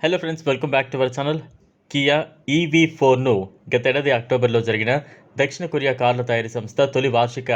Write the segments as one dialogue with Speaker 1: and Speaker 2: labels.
Speaker 1: Hello friends welcome back to our channel Kia EV ఫోర్ను గతేడాది అక్టోబర్లో జరిగిన దక్షిణ కొరియా కార్ల తయారీ సంస్థ తొలి వార్షిక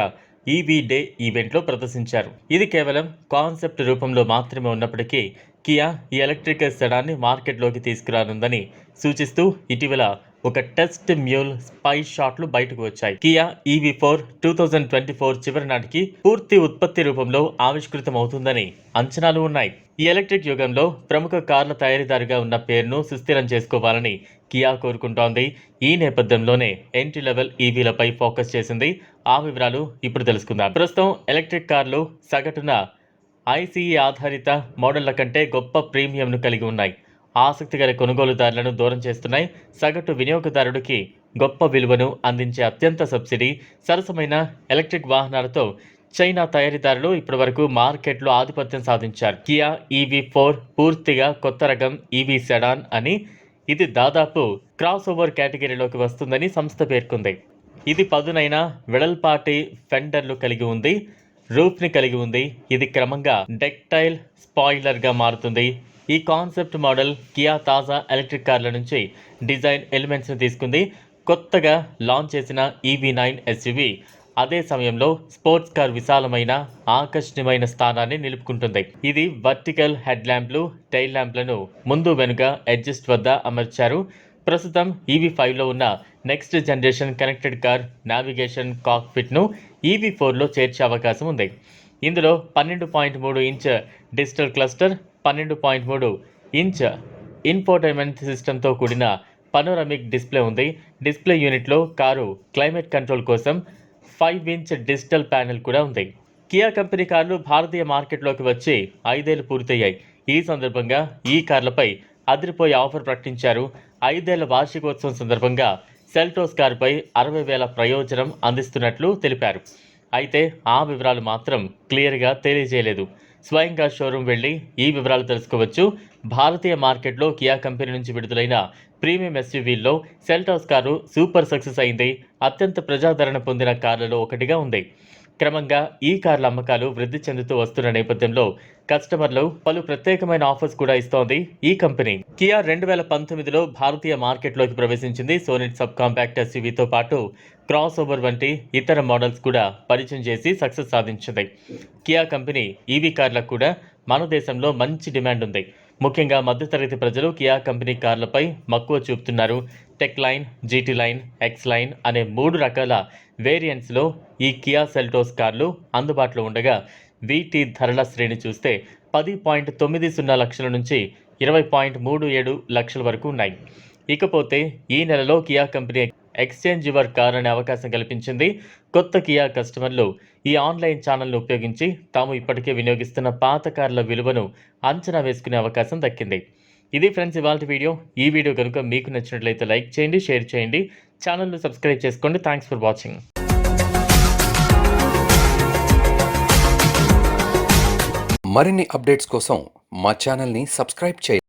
Speaker 1: ఈవీ డే ఈవెంట్లో ప్రదర్శించారు. ఇది కేవలం కాన్సెప్ట్ రూపంలో మాత్రమే ఉన్నప్పటికీ కియా ఈ ఎలక్ట్రిక్ సెడాన్ని మార్కెట్లోకి తీసుకురానుందని సూచిస్తూ ఇటీవల ఒక టెస్ట్ మ్యూల్ స్పై షాట్లు బయటకు వచ్చాయి. Kia EV four two thousand twenty four చివరి నాటికి పూర్తి ఉత్పత్తి రూపంలో ఆవిష్కృతం అవుతుందని అంచనాలు ఉన్నాయి. ఈ ఎలక్ట్రిక్ యుగంలో ప్రముఖ కార్ల తయారీదారుగా ఉన్న పేరును సుస్థిరం చేసుకోవాలని కియా కోరుకుంటోంది. ఈ నేపథ్యంలోనే ఎంట్రీ లెవెల్ ఈవీలపై ఫోకస్ చేసింది. ఆ వివరాలు ఇప్పుడు తెలుసుకుందాం. ప్రస్తుతం ఎలక్ట్రిక్ కార్లు సగటున ఐసీఈ ఆధారిత మోడళ్ళ కంటే గొప్ప ప్రీమియంను కలిగి ఉన్నాయి. ఆసక్తిగల కొనుగోలుదారులను దూరం చేస్తున్నాయి సగటు వినియోగదారుడికి గొప్ప విలువను అందించే అత్యంత సబ్సిడీ సరసమైన ఎలక్ట్రిక్ వాహనాలతో చైనా తయారీదారులు ఇప్పటివరకు మార్కెట్లో ఆధిపత్యం సాధించారు. కియా ఈవీ ఫోర్ పూర్తిగా కొత్త రకం ఈవీ సెడాన్ అని ఇది దాదాపు క్రాస్ ఓవర్ కేటగిరీలోకి వస్తుందని సంస్థ పేర్కొంది. ఇది పదునైన వెడల్పాటి ఫెండర్లు కలిగి ఉంది రూఫ్ని కలిగి ఉంది. ఇది క్రమంగా డెక్టైల్ స్పాయిలర్గా మారుతుంది. ఈ కాన్సెప్ట్ మోడల్ కియా తాజా ఎలక్ట్రిక్ కార్ల నుంచి డిజైన్ ఎలిమెంట్స్ని తీసుకుంది. కొత్తగా లాంచ్ చేసిన ఈవీ నైన్ ఎస్యువి అదే సమయంలో స్పోర్ట్స్ కార్ విశాలమైన ఆకర్షణీయమైన స్థానాన్ని నిలుపుకుంటుంది. ఇది వర్టికల్ హెడ్ ల్యాంప్లు టైల్ ల్యాంప్లను ముందు వెనుక అడ్జస్ట్ వద్ద అమర్చారు. ప్రస్తుతం ఈవీ ఫైవ్లో ఉన్న next generation connected car navigation కాక్పిట్ను EV ఫోర్లో చేర్చే అవకాశం ఉంది. ఇందులో పన్నెండు పాయింట్ మూడు ఇంచ్ డిజిటల్ క్లస్టర్ పన్నెండు పాయింట్ మూడు ఇంచ్ ఇన్ఫోటైన్మెంట్ సిస్టంతో కూడిన పనోరమిక్ డిస్ప్లే ఉంది. డిస్ప్లే యూనిట్లో కారు క్లైమేట్ కంట్రోల్ కోసం ఫైవ్ ఇంచ్ డిజిటల్ ప్యానెల్ కూడా ఉంది. కియా కంపెనీ కార్లు భారతీయ మార్కెట్లోకి వచ్చి ఐదేళ్ళు పూర్తయ్యాయి. ఈ సందర్భంగా ఈ కార్లపై అదిరిపోయే ఆఫర్ ప్రకటించారు. ఐదేళ్ళ వార్షికోత్సవం సందర్భంగా సెల్టోస్ కారుపై అరవై వేల ప్రయోజనం అందిస్తున్నట్లు తెలిపారు. అయితే ఆ వివరాలు మాత్రం క్లియర్గా తెలియజేయలేదు. స్వయంగా షోరూం వెళ్ళి ఈ వివరాలు తెలుసుకోవచ్చు. భారతీయ మార్కెట్లో కియా కంపెనీ నుంచి విడుదలైన ప్రీమియం ఎస్యూవీల్లో సెల్టాస్ కారు సూపర్ సక్సెస్ అయింది. అత్యంత ప్రజాదరణ పొందిన కార్లలో ఒకటిగా ఉంది. క్రమంగా ఈ కార్ల అమ్మకాలు వృద్ధి చెందుతూ వస్తున్న నేపథ్యంలో కస్టమర్లు పలు ప్రత్యేకమైన ఆఫర్స్ కూడా ఇస్తోంది ఈ కంపెనీ. కియా రెండు వేల పంతొమ్మిదిలో భారతీయ మార్కెట్లోకి ప్రవేశించింది. సోనిట్ సబ్ కాంపాక్ట్ ఎస్యూవీతో పాటు క్రాస్ ఓవర్ వంటి ఇతర మోడల్స్ కూడా పరిచయం చేసి సక్సెస్ సాధించింది. కియా కంపెనీ ఈవీ కార్లకు కూడా మన దేశంలో మంచి డిమాండ్ ఉంది. ముఖ్యంగా మధ్యతరగతి ప్రజలు కియా కంపెనీ కార్లపై మక్కువ చూపుతున్నారు. Tech line GT line X line అనే మూడు రకాల వేరియంట్స్లో ఈ కియా సెల్టోస్ కార్లు అందుబాటులో ఉండగా వీటి ధరల శ్రేణి చూస్తే పది పాయింట్ తొమ్మిది సున్నా లక్షల నుంచి ఇరవై పాయింట్ మూడు ఏడు లక్షల వరకు ఉన్నాయి. ఇకపోతే ఈ నెలలో Kia company exchange your car అనే అవకాశం కల్పించింది. కొత్త కియా కస్టమర్లు ఈ ఆన్లైన్ ఛానల్ను ఉపయోగించి తాము ఇప్పటికే వినియోగిస్తున్న పాత కార్ల విలువను అంచనా వేసుకునే అవకాశం దక్కింది. ఇది ఫ్రెండ్స్ ఇవాళ వీడియో. ఈ వీడియో కనుక మీకు నచ్చినట్లయితే లైక్ చేయండి షేర్ చేయండి. ఛానల్ను సబ్స్క్రైబ్ చేసుకోండి. Thanks for watching.
Speaker 2: మరిన్ని అప్డేట్స్ కోసం మా ఛానల్ని సబ్స్క్రైబ్ చేయండి.